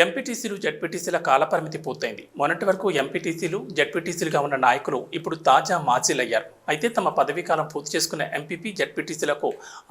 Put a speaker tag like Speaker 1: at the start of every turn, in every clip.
Speaker 1: ఎంపీటీసీలు జడ్పీటీసీల కాలపరిమితి పూర్తయింది. మొన్నటి వరకు ఎంపీటీసీలు జడ్పీటీసీలుగా ఉన్న నాయకులు ఇప్పుడు తాజా మాజీలయ్యారు. అయితే తమ పదవీకాలం పూర్తి చేసుకున్న ఎంపీపీ జడ్పీటీసీలకు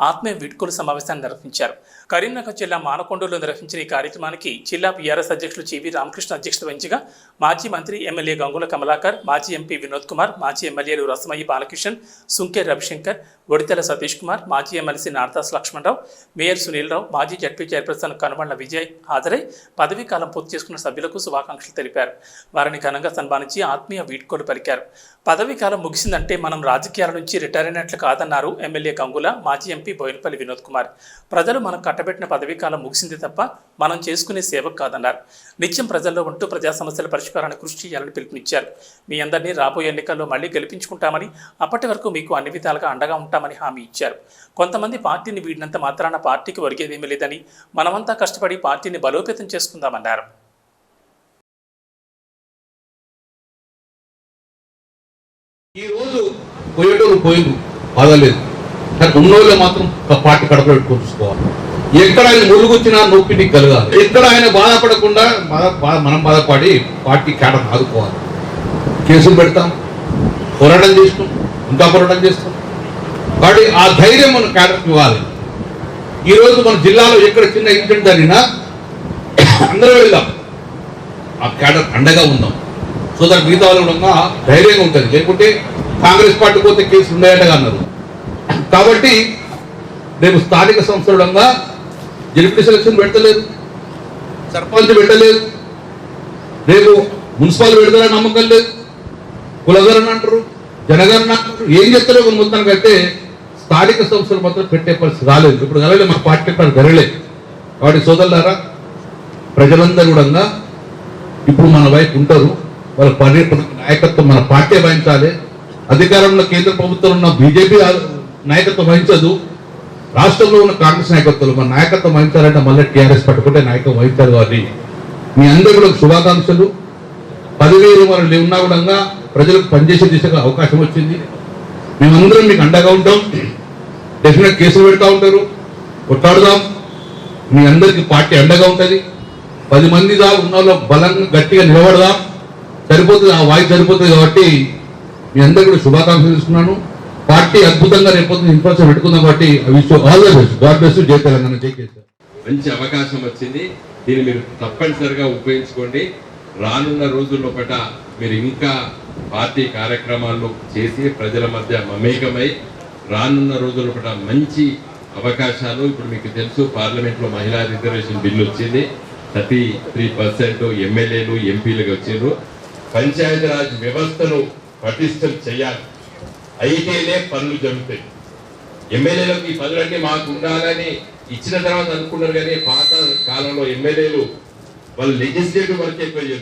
Speaker 1: ఆత్మీయ వీడ్కోలు సమావేశాన్ని నిర్వహించారు. కరీంనగర్ జిల్లా మానకొండలో నిర్వహించిన ఈ కార్యక్రమానికి జిల్లా బీఆర్ఎస్ అధ్యక్షులు చివి రామకృష్ణ అధ్యక్షత వహించగా మాజీ మంత్రి ఎమ్మెల్యే గంగుల కమలాకర్ మాజీ ఎంపీ వినోద్ కుమార్ మాజీ ఎమ్మెల్యేలు రసమయ్యి బాలకిషన్ సుంకే రవిశంకర్ ఒడితెల సతీష్ కుమార్ మాజీ ఎమ్మెల్సీ నారదాస్ లక్ష్మణరావు మేయర్ సునీల్ రావు మాజీ జడ్పీ చైర్పర్సన్ కనుమళ్ళ విజయ్ హాజరై పదవీకాలం పూర్తి చేసుకున్న సభ్యులకు శుభాకాంక్షలు తెలిపారు. వారిని ఘనంగా సన్మానించి ఆత్మీయ వీడ్కోలు పలికారు. పదవీ కాలం ముగిసిందంటే మనం రాజకీయాల నుంచి రిటైర్ అయినట్లు కాదన్నారు ఎమ్మెల్యే గంగుల మాజీ ఎంపీ బోయినపల్లి వినోద్ కుమార్. ప్రజలు మనం కట్టబెట్టిన పదవీ కాలం ముగిసింది తప్ప మనం చేసుకునే సేవకు కాదన్నారు. నిత్యం ప్రజల్లో ఉంటూ ప్రజా సమస్యల పరిష్కారానికి కృషి చేయాలని పిలుపునిచ్చారు. మీ అందరినీ రాబోయే ఎన్నికల్లో మళ్ళీ గెలిపించుకుంటామని అప్పటి వరకు మీకు అన్ని విధాలుగా అండగా ఉంటామని హామీ ఇచ్చారు. కొంతమంది పార్టీని వీడినంత మాత్రాన పార్టీకి ఒరిగేదేమీ లేదని మనమంతా కష్టపడి పార్టీని బలోపేతం చేసుకుందామన్నారు.
Speaker 2: పోయేటోళ్ళు పోయిండు బాధలేదు కానీ ఉన్నోళ్ళు మాత్రం పార్టీ కడప పెట్టుకొని చూసుకోవాలి. ఎక్కడ ఆయన మురుగుచ్చినా నొప్పి నీకు కలగాలి. ఎక్కడ ఆయన బాధపడకుండా బాధ మనం బాధపడి పార్టీ కేడర్ ఆదుకోవాలి. కేసులు పెడతాం. పోరాటం చేస్తాం. ఇంకా పోరాటం చేస్తాం. కాబట్టి ఆ ధైర్యం మనం కేడర్కి ఇవ్వాలి. ఈ రోజు మన జిల్లాలో ఎక్కడ చిన్న ఇన్సిడెంట్ జరిగినా అందరూ వెళ్దాం. ఆ కేడర్ అండగా ఉందాం. సో దట్ మిగతా వాళ్ళు కూడా ధైర్యంగా ఉంటుంది లేకుంటే కాంగ్రెస్ పార్టీ పోతే కేసులు ఉన్నాయంటగా అన్నారు. కాబట్టి రేపు స్థానిక సంస్థలుగా జడ్పీ సెలక్షన్ పెట్టలేదు సర్పంచ్ పెట్టలేదు. రేపు మున్సిపల్ పెడతారని నమ్మకం లేదు. కులగరణ అంటారు జనగరణ అంటారు. ఏం చెప్తారో ఒక మొత్తానికి అయితే స్థానిక సంస్థలు మాత్రం పెట్టే పరిస్థితి రాలేదు. ఇప్పుడు కలగలేదు మా పార్టీ ఇక్కడ జరగలేదు కాబట్టి సోదరులారా ప్రజలందరూ కూడా ఇప్పుడు మన వైపు ఉంటారు. వాళ్ళ పని నాయకత్వం మన పార్టీ వహించాలి. అధికారంలో కేంద్ర ప్రభుత్వం ఉన్న బీజేపీ నాయకత్వం వహించదు. రాష్ట్రంలో ఉన్న కాంగ్రెస్ నాయకత్వం మన నాయకత్వం వహించాలంటే మళ్ళీ టీఆర్ఎస్ పట్టుకుంటే నాయకత్వం వహించారు కాబట్టి మీ అందరికీ కూడా శుభాకాంక్షలు. పదివేలు వాళ్ళు ఉన్నా కూడా ప్రజలకు పనిచేసే దిశగా అవకాశం వచ్చింది. మేమందరం మీకు అండగా ఉంటాం. డెఫినెట్ కేసులు పెడతా ఉంటారు. కొట్లాడుదాం. మీ అందరికీ పార్టీ అండగా ఉంటుంది. పది మంది దాకా ఉన్న వాళ్ళు బలంగా గట్టిగా నిలబడదాం. సరిపోతుంది ఆ వాయిస్ సరిపోతుంది కాబట్టి మీ అందరికీ కూడా శుభాకాంక్షలు ఇస్తున్నాను పార్టీ అద్భుతంగా రేపొద్దు ఇన్ఫ్రాస్ట్రక్చర్ పెట్టుకుందాం కాబట్టి wish all the best god best జై తెలంగాణ. జై కేసీఆర్.
Speaker 3: మంచి అవకాశం వచ్చింది. దీన్ని మీరు తప్పనిసరిగా ఉపయోగించుకోండి. రానున్న రోజుల్లో పట మీరు ఇంకా పార్టీ కార్యక్రమాలు చేసి ప్రజల మధ్య మమేకమై రానున్న రోజుల్లో పట మంచి అవకాశాలు. ఇప్పుడు మీకు తెలుసు పార్లమెంట్లో మహిళా రిజర్వేషన్ బిల్లు వచ్చింది. థర్టీ త్రీ పర్సెంట్ ఎమ్మెల్యేలు ఎంపీలుగా వచ్చారు పంచాయతీరాజ్ వ్యవస్థను పటిష్టం చేయాలి. అయితేనే పనులు జరుగుతాయి. ఎమ్మెల్యేలకు ఈ పనులన్నీ మాకు ఉండాలని ఇచ్చిన తర్వాత అనుకున్నారు కానీ పాత కాలంలో ఎమ్మెల్యేలు వాళ్ళు లెజిస్లేటివ్ వర్క్ ఎక్కువ చేస్తారు.